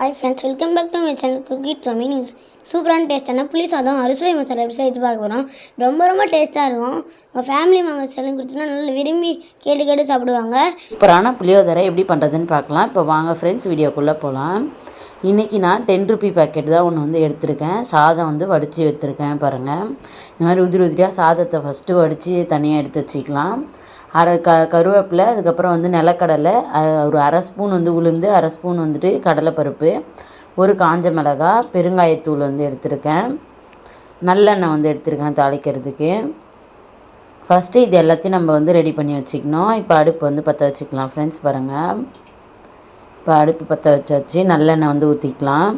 Hi friends welcome back to my channel cook it Swami நீங்கள் சூப்பரான டேஸ்ட்டான புளி சாதம் அரிசுவை மசாலா எப்படி செய்து பார்க்க போகிறோம் ரொம்ப ரொம்ப டேஸ்ட்டாக இருக்கும். உங்கள் ஃபேமிலி மெம்பர்ஸ் எல்லாம் கொடுத்தீங்கன்னா நல்லா விரும்பி கேட்டு கேட்டு சாப்பிடுவாங்க. சூப்பரான புளியோதரை எப்படி பண்ணுறதுன்னு பார்க்கலாம். இப்போ வாங்க ஃப்ரெண்ட்ஸ் வீடியோக்குள்ளே போகலாம் இன்றைக்கி நான் டென் ருபி பேக்கெட் தான் ஒன்று வந்து எடுத்திருக்கேன். சாதம் வந்து வடித்து எடுத்திருக்கேன் பாருங்கள் இந்த மாதிரி உதிரி உதிரியாக சாதத்தை ஃபஸ்ட்டு வடித்து தனியாக எடுத்து வச்சுக்கலாம். அரை க கருவேப்பிலை அதுக்கப்புறம் வந்து நிலக்கடலை ஒரு அரை ஸ்பூன் வந்து உளுந்து அரை ஸ்பூன் வந்துட்டு கடலைப்பருப்பு ஒரு காஞ்ச மிளகா பெருங்காயத்தூள் வந்து எடுத்திருக்கேன். நல்லெண்ணெய் வந்து எடுத்திருக்கேன் தாளிக்கிறதுக்கு. ஃபஸ்ட்டு இது எல்லாத்தையும் நம்ம வந்து ரெடி பண்ணி வச்சுக்கணும். இப்போ அடுப்பு வந்து பற்ற வச்சுக்கலாம். ஃப்ரெண்ட்ஸ் பாருங்கள் இப்போ அடுப்பு பற்ற வச்சாச்சு. நல்லெண்ணெய் வந்து ஊற்றிக்கலாம்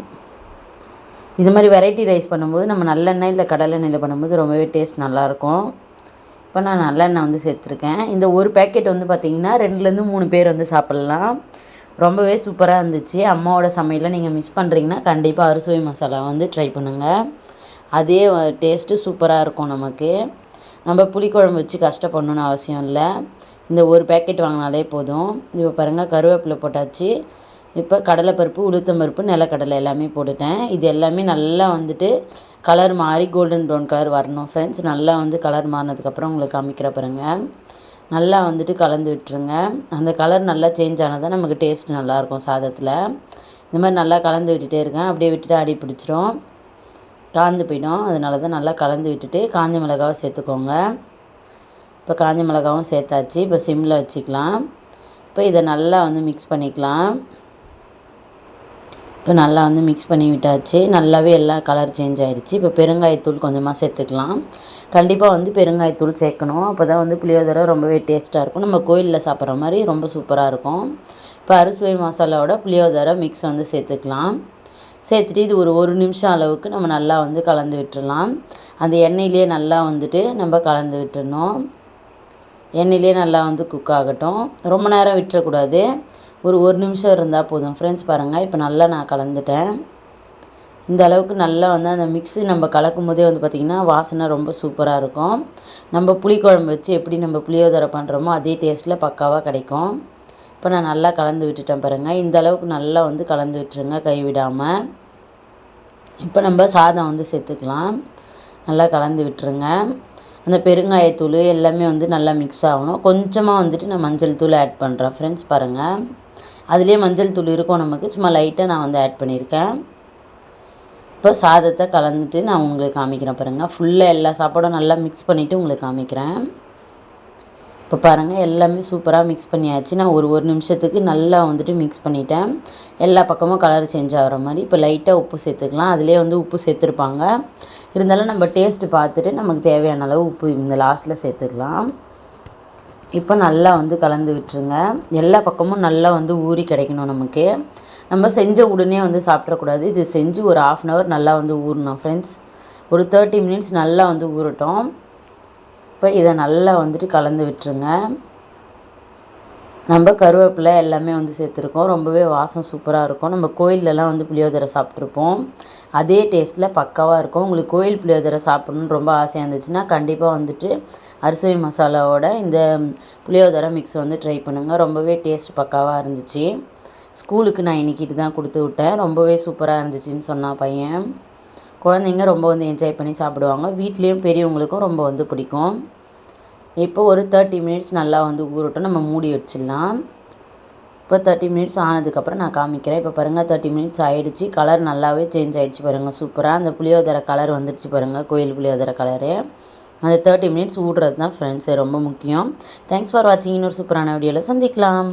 இது மாதிரி வெரைட்டி ரைஸ் பண்ணும்போது நம்ம நல்லெண்ணெய் இல்லை கடலெண்ணெயில் பண்ணும்போது ரொம்பவே டேஸ்ட் நல்லாயிருக்கும். இப்போ நான் நல்லெண்ணெய் வந்து சேர்த்துருக்கேன். இந்த ஒரு பேக்கெட் வந்து பார்த்திங்கன்னா ரெண்டுலேருந்து மூணு பேர் வந்து சாப்பிட்லாம். ரொம்பவே சூப்பராக இருந்துச்சு. அம்மாவோட சமையலை நீங்கள் மிஸ் பண்ணுறீங்கன்னா கண்டிப்பாக அறுசுவை மசாலா வந்து ட்ரை பண்ணுங்கள் அதே டேஸ்ட்டு சூப்பராக இருக்கும் நமக்கு. நம்ம புளிக்குழம்பு வச்சு கஷ்டப்படணுன்னு அவசியம் இல்லை. இந்த ஒரு பேக்கெட் வாங்கினாலே போதும். இப்போ பாருங்கள் கருவேப்பிலை போட்டாச்சு. இப்போ கடலைப்பருப்பு உளுத்தம்பருப்பு நிலக்கடலை எல்லாமே போட்டுட்டேன். இது எல்லாமே நல்லா வந்துட்டு கலர் மாறி கோல்டன் ப்ரௌன் கலர் வரணும் ஃப்ரெண்ட்ஸ் நல்லா வந்து கலர் மாறினதுக்கப்புறம் உங்களுக்கு காமிக்கிற பாருங்க. நல்லா வந்துட்டு கலந்து விட்டுருங்க. அந்த கலர் நல்லா சேஞ்ச் ஆனால் தான் நமக்கு டேஸ்ட் நல்லாயிருக்கும் சாதத்தில். இந்த மாதிரி நல்லா கலந்து விட்டுட்டே இருக்கேன். அப்படியே விட்டுட்டு அடி பிடிச்சிரும். காஞ்சு போயிடும். அதனால தான் நல்லா கலந்து விட்டுட்டு காஞ்ச மிளகாவை சேர்த்துக்கோங்க. இப்போ காஞ்ச மிளகாவும் சேர்த்தாச்சு. இப்போ சிம்மில் வச்சுக்கலாம். இப்போ இதை நல்லா வந்து மிக்ஸ் பண்ணிக்கலாம். இப்போ நல்லா வந்து மிக்ஸ் பண்ணி விட்டாச்சு. நல்லாவே எல்லாம் கலர் சேஞ்ச் ஆகிடுச்சு இப்போ பெருங்காயத்தூள் கொஞ்சமாக சேர்த்துக்கலாம். கண்டிப்பாக வந்து பெருங்காயத்தூள் சேர்க்கணும். அப்போ தான் வந்து புளியோதரை ரொம்பவே டேஸ்ட்டாக இருக்கும். நம்ம கோயிலில் சாப்பிட்ற மாதிரி ரொம்ப சூப்பராக இருக்கும். இப்போ அறுசுவை மசாலாவோட புளியோதரை மிக்ஸ் வந்து சேர்த்துக்கலாம். சேர்த்துட்டு இது ஒரு ஒரு நிமிஷம் அளவுக்கு நம்ம நல்லா வந்து கலந்து விட்டுடலாம் அந்த எண்ணெயிலே நல்லா வந்துட்டு நம்ம கலந்து விட்டுடணும் எண்ணெயிலே நல்லா வந்து குக் ஆகட்டும். ரொம்ப நேரம் விட்டுறக்கூடாது. ஒரு ஒரு நிமிஷம் இருந்தால் போதும். ஃப்ரெண்ட்ஸ் பாருங்கள் இப்போ நல்லா நான் கலந்துட்டேன். இந்த அளவுக்கு நல்லா வந்து அந்த மிக்ஸி நம்ம கலக்கும் போதே வந்து பார்த்திங்கன்னா வாசனை ரொம்ப சூப்பராக இருக்கும். நம்ம புளிக்குழம்பு வச்சு எப்படி நம்ம புளியோதரை பண்ணுறோமோ அதே டேஸ்ட்டில் பக்காவாக கிடைக்கும். இப்போ நான் நல்லா கலந்து விட்டுட்டேன் பாருங்கள் இந்த அளவுக்கு நல்லா வந்து கலந்து விட்டுருங்க கைவிடாமல் இப்போ நம்ம சாதம் வந்து சேர்த்துக்கலாம். நல்லா கலந்து விட்டுருங்க. அந்த பெருங்காயத்தூள் எல்லாமே வந்து நல்லா மிக்ஸ் ஆகணும். கொஞ்சமாக வந்துட்டு நான் மஞ்சள் தூள் ஆட் பண்ணுறேன் ஃப்ரெண்ட்ஸ் பாருங்கள் அதுலேயே மஞ்சள் தூள் இருக்கும் நமக்கு. சும்மா லைட்டாக நான் வந்து ஆட் பண்ணியிருக்கேன். இப்போ சாதத்தை கலந்துட்டு நான் உங்களுக்கு காமிக்கிறேன் பாருங்கள் ஃபுல்லாக எல்லா சாப்பாடும் நல்லா மிக்ஸ் பண்ணிவிட்டு உங்களுக்கு காமிக்கிறேன். இப்போ பாருங்கள் எல்லாமே சூப்பராக மிக்ஸ் பண்ணியாச்சு. நான் ஒரு ஒரு நிமிஷத்துக்கு நல்லா வந்துட்டு மிக்ஸ் பண்ணிட்டேன். எல்லா பக்கமும் கலர் சேஞ்ச் ஆகிற மாதிரி. இப்போ லைட்டாக உப்பு சேர்த்துக்கலாம். அதிலே வந்து உப்பு சேர்த்துருப்பாங்க. இருந்தாலும் நம்ம டேஸ்ட்டு பார்த்துட்டு நமக்கு தேவையான அளவு உப்பு இந்த லாஸ்ட்டில் சேர்த்துக்கலாம். இப்போ நல்லா வந்து கலந்து விட்டுருங்க. எல்லா பக்கமும் நல்லா வந்து ஊறி கிடைக்கணும் நமக்கு. நம்ம செஞ்ச உடனே வந்து சாப்பிடக்கூடாது. இது செஞ்சு ஒரு ஆஃப் அன் ஹவர் நல்லா வந்து ஊறணும் ஃப்ரெண்ட்ஸ் ஒரு தேர்ட்டி மினிட்ஸ் நல்லா வந்து ஊறட்டும். இப்போ இதை நல்லா வந்துட்டு கலந்து விட்டுருங்க. நம்ம கருவேப்பிலை எல்லாமே வந்து சேர்த்துருக்கோம். ரொம்பவே வாசம் சூப்பராக இருக்கும். நம்ம கோயிலெலாம் வந்து புளியோதரை சாப்பிட்ருப்போம். அதே டேஸ்ட்டில் பக்காவாக இருக்கும். உங்களுக்கு கோயில் புளியோதரை சாப்பிட்ணுன்னு ரொம்ப ஆசையாக இருந்துச்சுன்னா கண்டிப்பாக வந்துட்டு அரிசி மசாலாவோட இந்த புளியோதரை மிக்ஸ் வந்து ட்ரை பண்ணுங்கள் ரொம்பவே டேஸ்ட் பக்காவாக இருந்துச்சு. ஸ்கூலுக்கு நான் இன்றைக்கி இது தான் கொடுத்து விட்டேன். ரொம்பவே சூப்பராக இருந்துச்சுன்னு சொன்னான் பையன். குழந்தைங்க ரொம்ப வந்து என்ஜாய் பண்ணி சாப்பிடுவாங்க. வீட்லேயும் பெரியவங்களுக்கும் ரொம்ப வந்து பிடிக்கும். இப்போ ஒரு தேர்ட்டி மினிட்ஸ் நல்லா வந்து ஊறட்டும் நம்ம மூடி வச்சிடலாம். இப்போ தேர்ட்டி மினிட்ஸ் ஆனதுக்கப்புறம் நான் காமிக்கிறேன். இப்போ பாருங்கள் தேர்ட்டி மினிட்ஸ் ஆகிடுச்சி கலர் நல்லாவே சேஞ்ச் ஆகிடுச்சி பாருங்கள் சூப்பராக அந்த புளியோதரை கலர் வந்துடுச்சு பாருங்கள் கோயில் புளியோதரை கலரு அந்த தேர்ட்டி மினிட்ஸ் ஊடுறது தான் ஃப்ரெண்ட்ஸு ரொம்ப முக்கியம். தேங்க்ஸ் ஃபார் வாட்சிங் இன்னொரு சூப்பரான வீடியோவில் சந்திக்கலாம்.